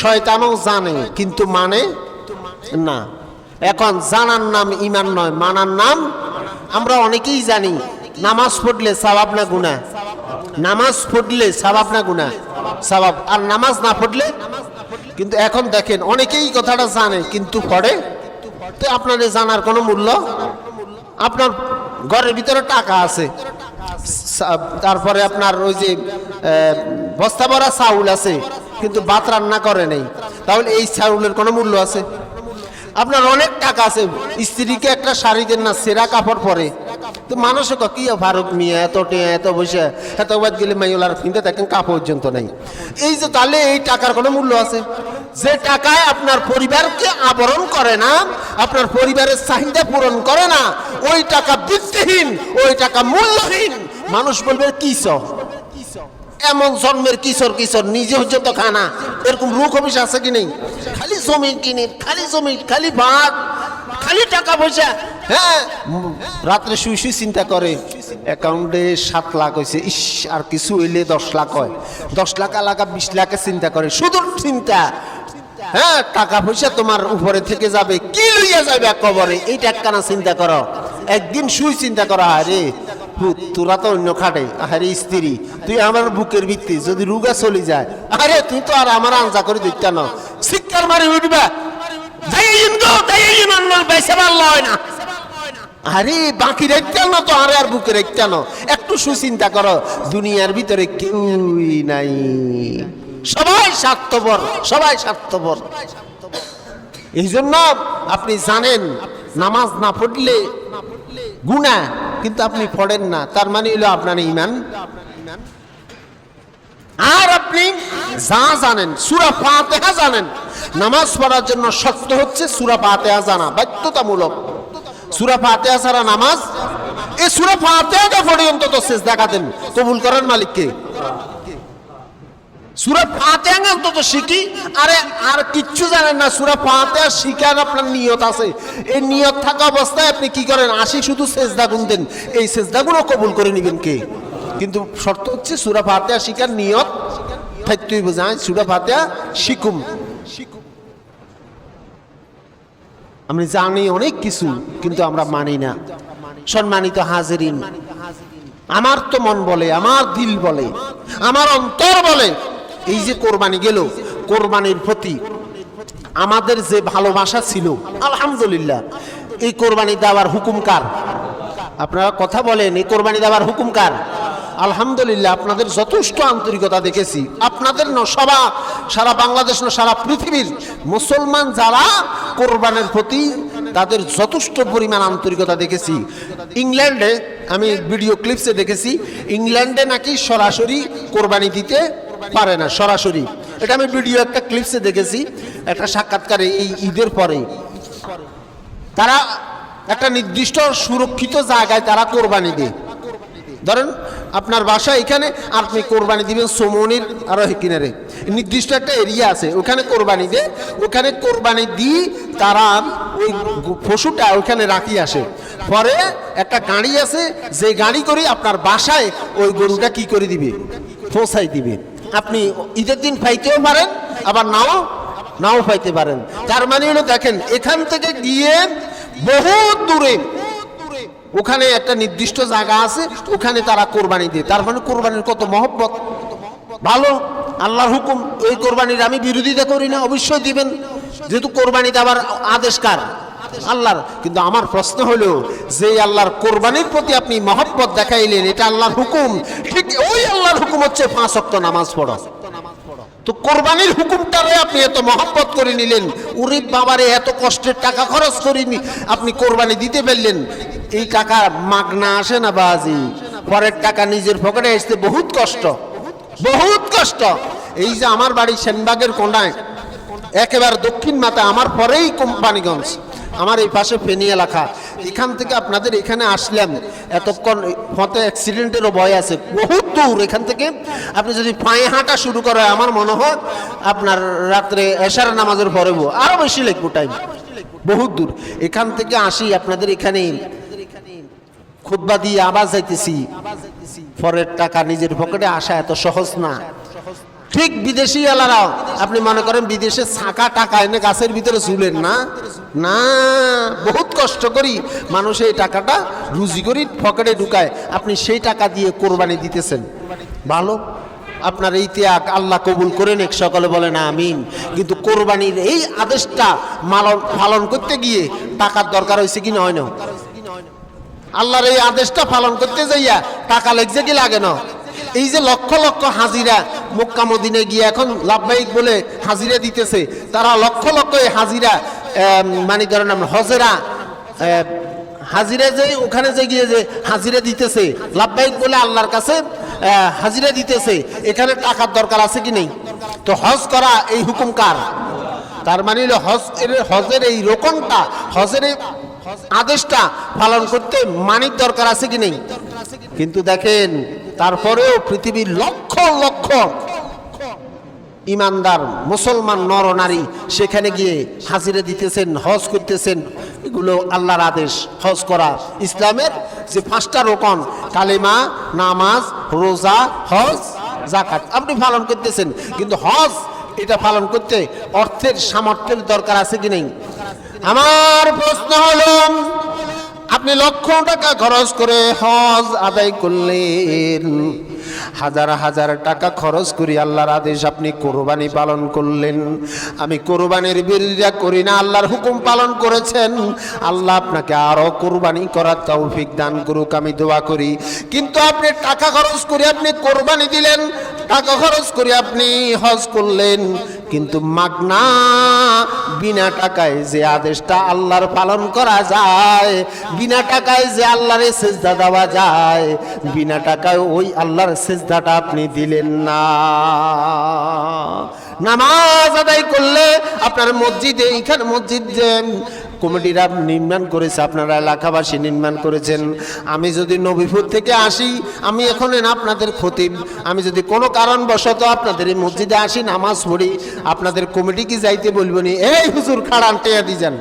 শয়তানও জানে, কিন্তু মানে? না। এখন জানার নাম ইমান নয়, মানার নাম? আমরা অনেকেই জানি, নামাজ পড়লে সাবাব না গুণা নামাজ পড়লে সাবাব না গুণা সাবাব আর নামাজ না পড়লে? কিন্তু এখন দেখেন, অনেকেই কথাটা জানে, কিন্তু পড়ে? তো আপনাদের জানার কোনো মূল্য? আপনার ঘরের ভিতরে টাকা আছে। তারপরে আপনার ওই যে বস্তা ভরা চাউল আছে। কিন্তু ভাত রান্না করে নেই। তাহলে এই চাউলের কোনো মূল্য আছে? আপনার অনেক টাকা আছে। স্ত্রীকে একটা শাড়ি দেন না, সেরা কাপড় পরে। তো মানুষে ক কি ভারত মিয়া, এত টিয়া, এত বসে। এত বাদ গেলে মাইলার কিনতে থাকেন, কাপড় পর্যন্ত নাই। এই যে তাহলে এই টাকার কোনো মূল্য আছে? যে টাকায় আপনার পরিবারকে আবরণ করে না, আপনার পরিবারের চাহিদা পূরণ করে না, ওই টাকা ভিত্তিহীন, ওই টাকা মূল্যহীন। মানুষ বলবে কিস এমন জন্মের কিশোর কিশোর, নিজে হচ্ছে তো খানা। এরকম রুখ অফিস আছে কি নেই? খালি জমি কিনে, খালি জমি, খালি ভাত খালি টাকা পয়সা। হ্যাঁ রাত্রে শুই শুই চিন্তা করে, অ্যাকাউন্টে সাত লাখ হয়েছে, ইস, আর কিছু হইলে দশ লাখ হয়। দশ লাখ এলাকা বিশ লাখে চিন্তা করে শুধু চিন্তা। হ্যাঁ টাকা পয়সা তোমার উপরে থেকে যাবে, কি লইয়া যাবে কবরে? এইটা একখানা চিন্তা করো। একদিন শুই চিন্তা করা আরে তোরা তো অন্য খাটে। আরে স্ত্রী, তুই আমার বুকের ভিত্তি, যদি রুগা চলে যায়, আরে তুই তো আর আমার আঞ্জা করে দেখতে না। শিক্ষার মারি উঠবা। আরে বাকি রাখতে না তো, আরে আর বুকে রাখতে না। একটু সুচিন্তা করো, দুনিয়ার ভিতরে কেউই নাই। সবাই স্বার্থপর সবাই স্বার্থপর। এই জন্য আপনি জানেন, নামাজ না পড়লে গুণা কিন্তু আপনি পড়েন না। তার মানে হলো আপনার ইমান আর আপনি যা জানেন, সুরা ফাতেহা জানেন। নামাজ পড়ার জন্য শক্ত হচ্ছে সুরা ফাতেহা জানা, বাধ্যতামূলক। সুরা ফাতেহা ছাড়া নামাজ এই সুরা ফাতেহাটা পড়ে অন্তত শেষ দেখাতেন কবুল করেন মালিককে। সুরা ফাতেহা অন্তত শিখি? আরে আর কিচ্ছু জানেন না, সুরা ফাতেহা শিখার আপনার নিয়ত আছে। এই নিয়ত থাকা অবস্থায় আপনি কি করেন? আসি শুধু সেজদা গুণ দেন এই সেজদাগুলো কবুল করে নেবেন কে? কিন্তু শর্ত হচ্ছে সুরা ফাতেহা শিখার নিয়ত থাকতেই বোঝায় সুরা ফাতেহা শিখুম আমি জানি অনেক কিছু, কিন্তু আমরা মানি না। সম্মানিত হাজিরিন, আমার তো মন বলে, আমার দিল বলে, আমার অন্তর বলে এই যে কোরবানি গেল, কোরবানির প্রতি আমাদের যে ভালোবাসা ছিল, আলহামদুলিল্লাহ, এই কোরবানি দেওয়ার হুকুম কার? আপনারা কথা বলেন, এই কোরবানি দেওয়ার হুকুম কার? আলহামদুলিল্লাহ, আপনাদের যথেষ্ট আন্তরিকতা দেখেছি। আপনাদের ন, সবা, সারা বাংলাদেশ ন, সারা পৃথিবীর মুসলমান যারা কোরবানের প্রতি তাদের যথেষ্ট পরিমাণ আন্তরিকতা দেখেছি। ইংল্যান্ডে, আমি ভিডিও ক্লিপসে দেখেছি, ইংল্যান্ডে নাকি সরাসরি কোরবানি দিতে পারে না, সরাসরি। এটা আমি ভিডিও একটা ক্লিপসে দেখেছি, একটা সাক্ষাৎকারে এই ঈদের পরে। তারা একটা নির্দিষ্ট সুরক্ষিত জায়গায় তারা কোরবানি দেয়। ধরেন, আপনার বাসা এখানে, আপনি কোরবানি দিবেন সোমনির আরও কিনারে। নির্দিষ্ট একটা এরিয়া আছে, ওখানে কোরবানি দে ওখানে কোরবানি দিয়ে তারা ওই পশুটা ওখানে রাখি আসে। পরে একটা গাড়ি আছে, যে গাড়ি করে আপনার বাসায় ওই গরুটা কি করে দিবে? পৌঁছাই দিবে। আপনি ঈদের দিন পাইতেও পারেন, আবার নাও নাও পাইতে পারেন। তার মানে হলো দেখেন, এখান থেকে গিয়ে বহুত দূরে, ওখানে একটা নির্দিষ্ট জায়গা আছে, ওখানে তারা কোরবানি দিয়ে। তার মানে কোরবানির কত মহব্বত। ভালো, আল্লাহর হুকুম, এই কোরবানির আমি বিরোধিতা করি না, অবশ্যই দিবেন। যেহেতু কোরবানি দেওয়ার আদেশ কার? আল্লাহর, কিন্তু আমার প্রশ্ন হলো, যে আল্লাহর কোরবানির প্রতি আপনি মহব্বত দেখাইলেন, এটা আল্লাহর হুকুম? ঠিক ওই আল্লাহর হুকুম হচ্ছে পাঁচ অক্ত নামাজ পড়া। তো কোরবানির হুকুমটারে আপনি এত মহব্বত করে নিলেন উরি বাবারে এত কষ্টের টাকা খরচ করিনি আপনি কোরবানি দিতে পারলেন এই টাকা মাগনা আসে না বাজি, পরের টাকা নিজের পকেটে আসতে বহুত কষ্ট বহুত কষ্ট। এই যে আমার বাড়ি সেনবাগের কোনায়, একেবারে দক্ষিণ মাথা, আমার পরেই কোম্পানিগঞ্জ। আমার এই পাশে ফেনি এলাকা এখান থেকে আপনাদের এখানে আসলাম, এতক্ষণ হতে অ্যাক্সিডেন্টেরও ভয় আছে। বহুত দূর এখান থেকে। আপনি যদি পায়ে হাঁটা শুরু করে আমার মনে হয় আপনার রাত্রে এশার নামাজের পরে আরও বেশি লাগবো টাইম বহুত দূর। এখান থেকে আসি, আপনাদের এখানে খুদ্া দিয়ে আবার যাইতেছি। পরের টাকা নিজের পকেটে আসা এত সহজ না। ঠিক বিদেশি এলারাও আপনি মনে করেন বিদেশে ছাঁকা টাকা এনে গাছের ভিতরে ঝুলেন না? না, বহুত কষ্ট করি। মানুষ এই টাকাটা রুজি করি, পকেটে ঢুকায়। আপনি সেই টাকা দিয়ে কোরবানি দিতেছেন। ভালো? আপনার এই ত্যাগ আল্লাহ কবুল করে নেক সকলে বলে না আমিন। কিন্তু কোরবানির এই আদেশটা মালন পালন করতে গিয়ে টাকার দরকার হয়েছে কি নয় না? আল্লাহর এই আদেশটা পালন করতে যাইয়া টাকা লাগছে কি লাগে না? এই যে লক্ষ লক্ষ হাজিরা মক্কা মদিনে গিয়ে এখন লাভবাহিক বলে হাজিরা দিতেছে। তারা লক্ষ লক্ষ হাজিরা মানে ধরেন হজেরা হাজিরা যে, ওখানে যে গিয়ে যে হাজিরা দিতেছে, লাভবাহিক বলে আল্লাহর কাছে হাজিরা দিতেছে, এখানে টাকার দরকার আছে কি নেই? তো হজ করা এই হুকুম কার? তার মানে হজ হজের এই রোকনটা, হজের এই আদেশটা পালন করতে মানিক দরকার আছে কি নেই? কিন্তু দেখেন, তারপরেও পৃথিবীর লক্ষ লক্ষ ইমানদার, মুসলমান নর নারী, সেখানে গিয়ে হাজিরে দিতেছেন, হজ করতেছেন, এগুলো আল্লাহর আদেশ, হজ করা। ইসলামের যে পাঁচটা রোকন, কালেমা, নামাজ, রোজা, হজ জাকাত আপনি পালন করতেছেন। কিন্তু হজ, এটা পালন করতে অর্থের সামর্থ্যের দরকার আছে কি নেই? আমার প্রশ্ন হলো, আপনি লক্ষ টাকা খরচ করে হজ আদায় করলেন হাজার হাজার টাকা খরচ করি আল্লাহর আদেশ, আপনি কোরবানি পালন করলেন। আমি কোরবানির বিরোধিতা করি না, আল্লাহর হুকুম পালন করেছেন। আল্লাহ আপনাকে আরও কোরবানি করার তৌফিক দান করুক, আমি দোয়া করি। কিন্তু আপনি টাকা খরচ করে আপনি কোরবানি দিলেন টাকা খরচ করে আপনি হজ করলেন, কিন্তু মাগনা বিনা টাকায় যে আদেশটা আল্লাহর পালন করা যায়, বিনা টাকায় যে আল্লাহর সেজদা দেওয়া যায়, বিনা টাকায় ওই আল্লাহর সেজদাটা আপনি দিলেন না। নামাজ আদায় করলে আপনার মসজিদে, এইখানে মসজিদ যে কমিটিরা নির্মাণ করেছে, আপনারা এলাকাবাসী নির্মাণ করেছেন। আমি যদি নবীপুর থেকে আসি, আমি এখন আপনাদের খতিব আমি যদি কোনো কারণবশত আপনাদের এই মসজিদে আসি, নামাজ পড়ি, আপনাদের কমিটি কি যাইতে বলব নি? এই হুজুর খাড়ান টেয়া দি যান।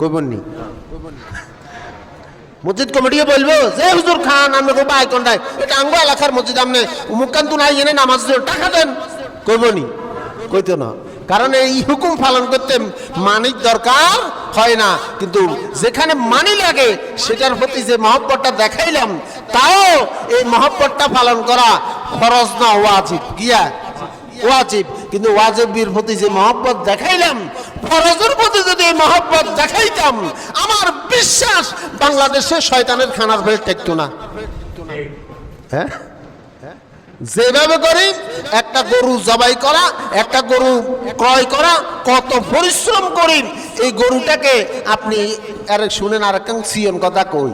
কইবনি মসজিদ কমিটিকে বলব, যে হুজুর খান আমরা খুব আইকনটায় এটা আঙ্গো এলাকার মসজিদ আপনি মুখান্তু নাই এনে নামাজ টাকা দেন। কইবনি কইতো না। কারণ এই হুকুম পালন করতে মানিক দরকার হয় না। কিন্তু যেখানে মানি লাগে সেটার প্রতি যে মহব্বতটা দেখাইলাম তাও এই মহব্বতটা পালন করা খরচ না ওয়াজিব। গিয়া ওয়াজিব। কিন্তু ওয়াজিবের প্রতি যে মহব্বত দেখাইলাম ফরজের প্রতি যদি এই মহব্বত দেখাইতাম আমার বিশ্বাস বাংলাদেশে শয়তানের খানার বেল টেকতো না। হ্যাঁ? যেভাবে করি, একটা গরু জবাই করা, একটা গরু ক্রয় করা, কত পরিশ্রম করি, এই গরুটাকে আপনি আরে শুনেন আর একটা সিএম কথা কই।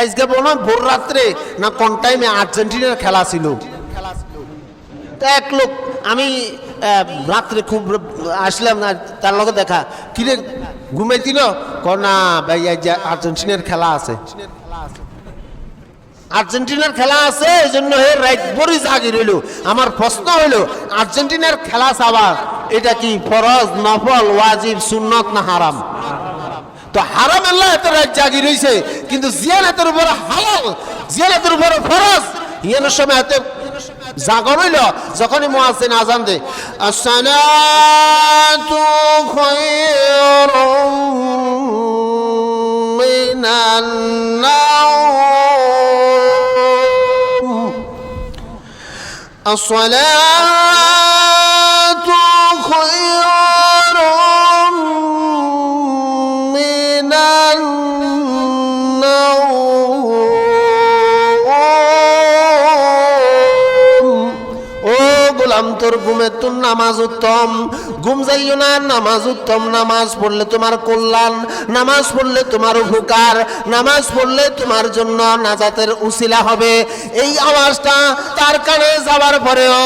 আজকে বলো, ভোর রাত্রে না কোন টাইমে আর্জেন্টিনার খেলা ছিল? তা এক লোক, আমি রাত্রে খুব আসলাম না, তার লগে দেখা, কিরে ঘুমাইছিল না? ভাই এই যে আর্জেন্টিনার খেলা আছে। আর্জেন্টিনার খেলা আছে, এই জন্য হে রাইট বড়ি জাগি রইল। আমার প্রশ্ন হইল, আর্জেন্টিনার খেলা চাওয়া এটা কি ফরজ, নফল, ওয়াজিব, সুন্নত না হারাম? তো হারাম আল্লাহ এত রাত জাগি রইছে, কিন্তু জিয়ানাতের উপরে হালাল জিয়ানাতের উপরে ফরজ। ইয়ানোর সময় এত জাগর হইল যখনই মুয়াজ্জিন আজান দে আসসালাতু খায়রুম মিনান الصلاة তোর ঘুমের তোর নামাজ উত্তম। ঘুম যাইও না, নামাজ উত্তম। নামাজ পড়লে তোমার কল্যাণ, নামাজ পড়লে তোমার উপকার, নামাজ পড়লে তোমার জন্য নাজাতের উসিলা হবে। এই আওয়াজটা তার কানে যাওয়ার পরেও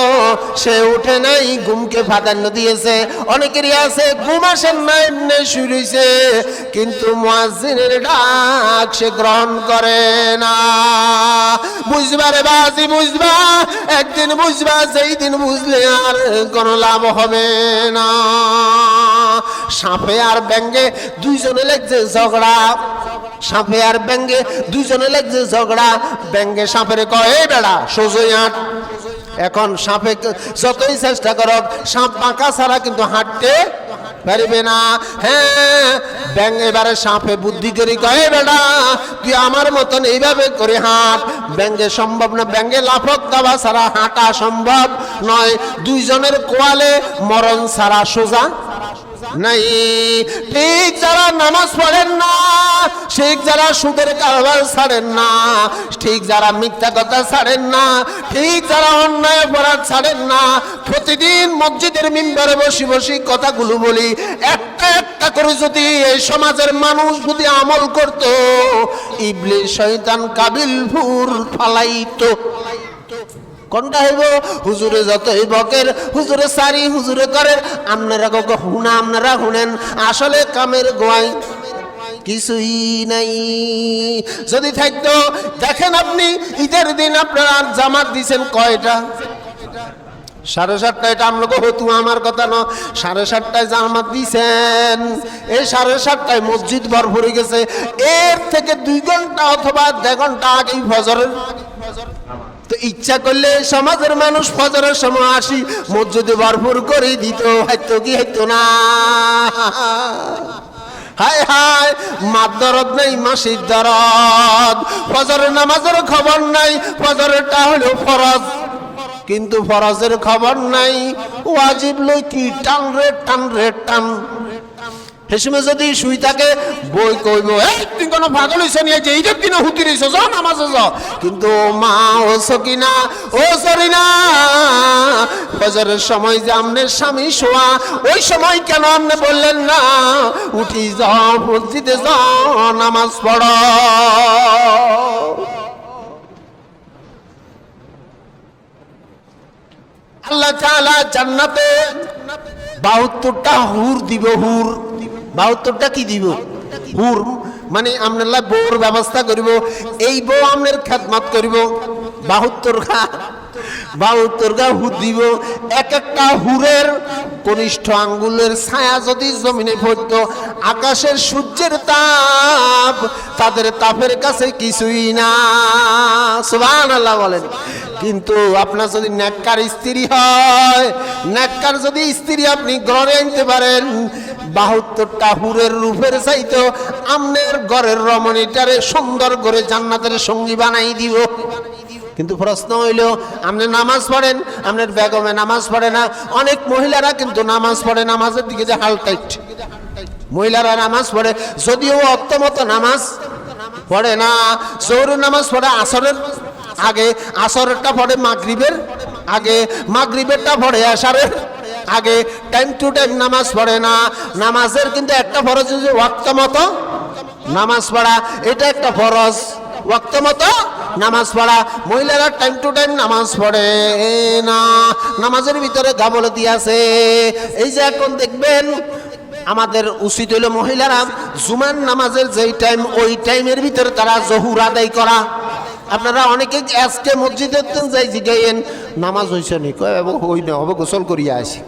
সে উঠে নাই, ঘুমকে প্রাধান্য দিয়েছে। অনেকেরই আছে, ঘুম আসেন না, এমনি শুরু হইছে কিন্তু মুয়াজ্জিনের ডাক সে গ্রহণ করে না। বুঝবা রে বাজি, বুঝবা? একদিন বুঝবা সেই দিন বুঝলে আর কোনো লাভ হবে না। সাপে আর ব্যাঙ্গে দুইজনে লেগছে ঝগড়া। সাপে আর ব্যাঙ্গে দুইজনে লেগছে ঝগড়া। ব্যাঙ্গে সাপের কয়ে, "এই বেড়া সোজই আট এখন সাপে যতই চেষ্টা করক, সাপ বাঁকা ছাড়া কিন্তু হাঁটতে পারিবে না। হ্যাঁ ব্যাং এবারে সাপে বুদ্ধি করি কয়ে বেডা তুই আমার মতন এইভাবে করে হাঁট। ব্যাঙ্গে সম্ভব না, ব্যাঙ্গে লাফক দাবা ছাড়া হাঁটা সম্ভব নয়। দুইজনের কোয়ালে মরণ সারা সোজা নাই। ঠিক যারা নামাজ পড়েন না, ঠিক যারা সুদের কারবার ছাড়েন না, ঠিক যারা মিথ্যা কথা ছাড়েন না, ঠিক যারা অন্যায় অপরাধ ছাড়েন না, প্রতিদিন মসজিদের মিম্বারে বসে বসে কথাগুলো বলি। একটা একটা করে যদি এই সমাজের মানুষ যদি আমল করত ইবলি শয়তান কাবিল ফুর ফালাইতো। কোনটা হইব? হুজুরে যতই বকের, হুজুরে সারি, হুজুরে করেন আপনারা গো হুনা, আপনারা শুনেন আসলে কামের গোয়াই কিছুই নাই। যদি থাকতো, দেখেন আপনি, ঈদের দিন আপনারা জামাত দিছেন কয়টা? সাড়ে সাতটায় এটা আমরা হতু, আমার কথা ন সাড়ে সাতটায় জামাত দিছেন। এই সাড়ে সাতটায় মসজিদ ভর ভরে গেছে। এর থেকে দুই ঘণ্টা অথবা দেড় ঘণ্টা আগেই ফজরের। তো ইচ্ছা করলে সমাজের মানুষ ফজরের সময় আসি, মসজিদে ভরপুর করে দিত, হয়তো কি হয়তো না। হায় হায় মার দরদ নেই, মাসির দরদ। ফজরের নামাজের খবর নাই ফজরেরটা হলো ফরজ। কিন্তু ফরজের খবর নাই, ওয়াজিব লই কি টান রে টান রে, টান। হেসুমে যদি শুই থাকে, বই কইব, এই তুই কোনো পাগল হইছ নি? যে এইটার দিনে হুতি রইছ, যাও নামাজে যাও। কিন্তু মা, ও সকিনা, ও সরিনা, ফজরের সময় যে আমনের স্বামী শোয়া, ওই সময় কেন আপনি বললেন না? উঠি যাও, মসজিদে যাও, নামাজ পড়ো। আল্লাহ জান্নাতে বাহাত্তরটা হুর দিব হুর। বাহাত্তরটা কি দিব? হুর। মানে আপনার বউর ব্যবস্থা করিব এই বউ আপনার খেদমত করিব। বাহাত্তর গা বাহাত্তর গা হুর দিব। এক একটা হুরের কনিষ্ঠ আঙ্গুলের ছায়া যদি জমিনে পড়ত আকাশের সূর্যের তাপ তাদের তাপের কাছে কিছুই না। সুবহান আল্লাহ বলেন। কিন্তু আপনার যদি ন্যাক্কার স্ত্রী হয়, ন্যাক্কার যদি স্ত্রী আপনি ঘরে আনতে পারেন, বাহাত্তরটা হুরের রূপের চাইতো আমনের ঘরের রমণীটারে সুন্দর করে জান্নাতের সঙ্গী বানাই দিব কিন্তু প্রশ্ন হইল, আপনি নামাজ পড়েন, আপনার বেগমে নামাজ পড়ে না, অনেক মহিলারা কিন্তু নামাজ পড়ে, নামাজের দিকে যে হাল টাইট। মহিলারা নামাজ পড়ে, যদিও অত্যমত নামাজ পড়ে না জোর নামাজ পড়ে, আসরের আগে আসরেরটা পড়ে মাগরিবের, আগে মাগরিবেরটা পড়ে আসারের, আগে টাইম টু টাইম নামাজ পড়ে না। নামাজের কিন্তু একটা ফরজ হচ্ছে ওয়াক্ত মতো নামাজ পড়া। এটা একটা ফরজ। ওয়াক্ত মতো নামাজ পড়া। মহিলারা টাইম টু টাইম নামাজ পড়ে না। নামাজের ভিতরে গাবলতি আছে। এই যে এখন দেখবেন, আমাদের উচিত হইল মহিলারা জুমান নামাজের যেই টাইম ওই টাইমের ভিতরে তারা জহুর আদায় করা। আপনারা অনেকে আজকে মসজিদে তো যাই জিগাইয়েন, নামাজ হইছে নি। কয়, বাবু, হই না, হবে, গোসল করিয়া আসি।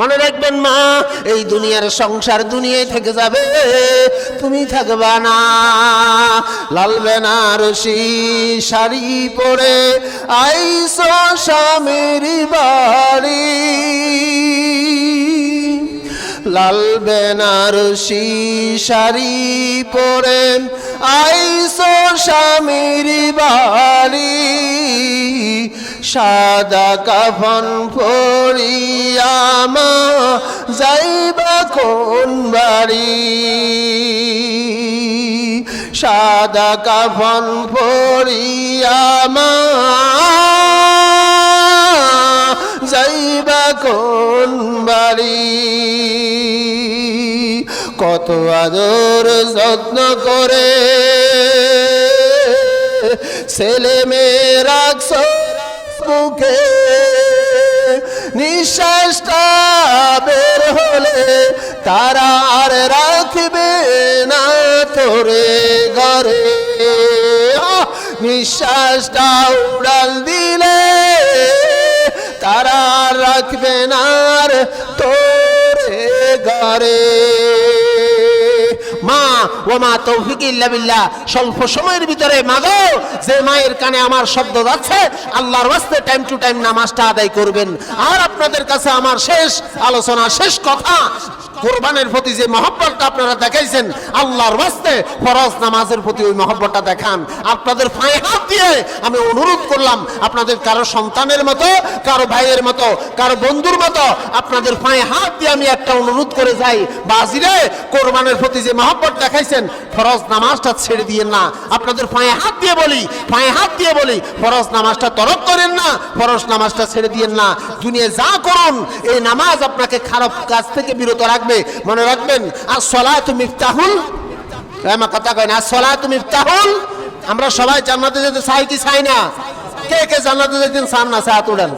মনে রাখবেন মা, এই দুনিয়ার সংসার দুনিয়ায় থেকে যাবে। তুমি থাকবা না, লাল বেনারসি শাড়ি পরে আইসো স্বামীর বাড়ি। লাল বেনারসি শাড়ি পরে আইসো স্বামীর বাড়ি। সাদা কাফন পরিয়ামা যাইবা কোন বাড়ি? সাদা কাফন পরিয়ামা যাইবা কোন বাড়ি কত আদর যত্ন করে ছেলে মেয়ে বুকে নিঃশ্বাসটা বের হলে তারা আর রাখবে না তোরে ঘরে! নিঃশ্বাসটা উড়াল দিলে আর রাখবে আর তোরে ঘরে। মা ও মা তৌফিক ইল্লাবিল্লাহ স্বল্প সময়ের ভিতরে মাগো যে মায়ের কানে আমার শব্দ যাচ্ছে, আল্লাহর ওয়াস্তে টাইম টু টাইম নামাজটা আদায় করবেন। আর আপনাদের কাছে আমার শেষ আলোচনা, শেষ কথা কোরবানের প্রতি যে মহব্বতটা আপনারা দেখাইছেন, আল্লাহর ওয়াস্তে ফরজ নামাজের প্রতি ওই মহব্বতটা দেখান। আপনাদের পায়ে হাত দিয়ে আমি অনুরোধ করলাম, আপনাদের কারও সন্তানের মতো, কারও ভাইয়ের মতো, কারও বন্ধুর মতো, আপনাদের পায়ে হাত দিয়ে আমি একটা অনুরোধ করে যাই। বাজিরে কোরবানের প্রতি যে মহব্বত দেখাইছেন, ফরজ নামাজটা ছেড়ে দিয়েন না। আপনাদের পায়ে হাত দিয়ে বলি, পায়ে হাত দিয়ে বলি, ফরজ নামাজটা তরক করেন না, ফরজ নামাজটা ছেড়ে দিয়েন না। দুনিয়া যা করুন, এই নামাজ আপনাকে খারাপ কাজ থেকে বিরত রাখবে। মনে রাখবেন আর সলাহ তুমি মিফতাহুল আমার কথা কয় না আর সলাহ তুমি মিফতাহুল, আমরা সবাই জান্নাতে যেতে চাই কি চাই না? কে কে জান্নাতে যেতেন চান না? সাত উড়ান।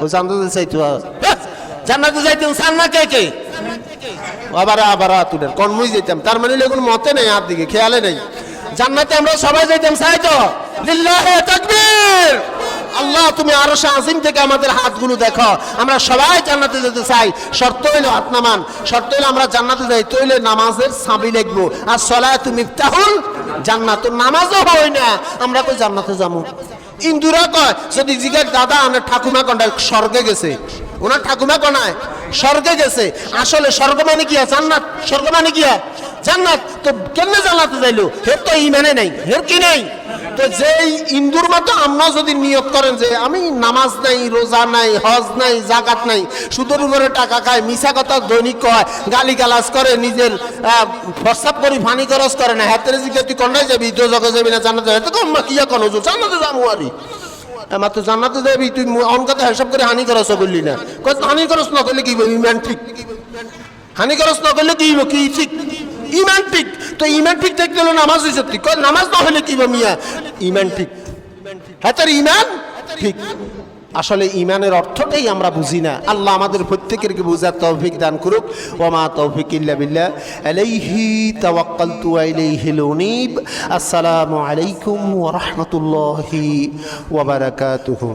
ও, জান্নাতে চাইতো জান্নাতে যাইতেন চান না কে কে? আবার আবার তুলেন কর্মই যেতাম তার মানে এগুলো মতে নেই, আর দিকে খেয়ালে নেই। জান্নাতে আমরা সবাই যাইতাম, চাই তো? লিল্লাহে তাকবীর! আল্লাহ, তুমি আরও আজিম থেকে আমাদের হাতগুলো দেখো। আমরা সবাই জান্নাতে যেতে চাই। শর্ত হইল হাত নামান। শর্ত হইল আমরা জান্নাতে যাই। তৈলে নামাজের সাবি লিখব। আর সলায় তুমি মিফতাহুল জান্নাত নামাজও হয় না। আমরা তো জান্নাতে যাব। ইন্দুরা কয়, যদি জিজ্ঞেস দাদা আমার ঠাকুমা কন্ডায় স্বর্গে গেছে। ওনার ঠাকুমা কনায় স্বর্গে গেছে। আসলে স্বর্গ মানে কি? জান্নাত। স্বর্গ মানে কি? হয় জান্নাত, তো কেমনে জান্নাতে যাইলো? হের তো ইমানে নাই, হের কি নাই? তো যেই ইন্দুর মতো আমরা যদি নিয়োগ করেন যে আমি নামাজ নাই, রোজা নাই, হজ নাই, জাকাত নাই, সুদের উপরে টাকা খায় মিশা কথা দৈনিক কয় গালি গালাজ করে, নিজের প্রস্তাব করি, ফানি খরচ করে না, হাতের জিজ্ঞেস কন্যায় যাবি তো জগে যাবি না জানাতে যাবি? তো কম কিয়া কোন জানাতে যাব আরি। মাত্র জান্নাতে যাবি, তুই অনকাতে হিসাব করে হানি খরচ করলি না। হানি খরচ না করলে কি? ইমান ঠিক। হানি খরচ না করলে কি? কি ঠিক? ইমান ঠিক। তো ইমান ঠিক থাকতে হলে নামাজ হয়েছে ঠিক। নামাজ না হলে কি মিয়া? ইমান ঠিক। হ্যাঁ তোর ইমান ঠিক। আসলে ইমানের অর্থটাই আমরা বুঝি না। আল্লাহ আমাদের প্রত্যেকেরকে বুঝার তৌফিক দান করুক। ওমা তৌফিক ইল্লা আলাইহি তাওয়াক্কালতু ওয়া ইলাইহিল উনীব আসসালামু আলাইকুম ওয়া রাহমাতুল্লাহি ওয়া বারাকাতুহু।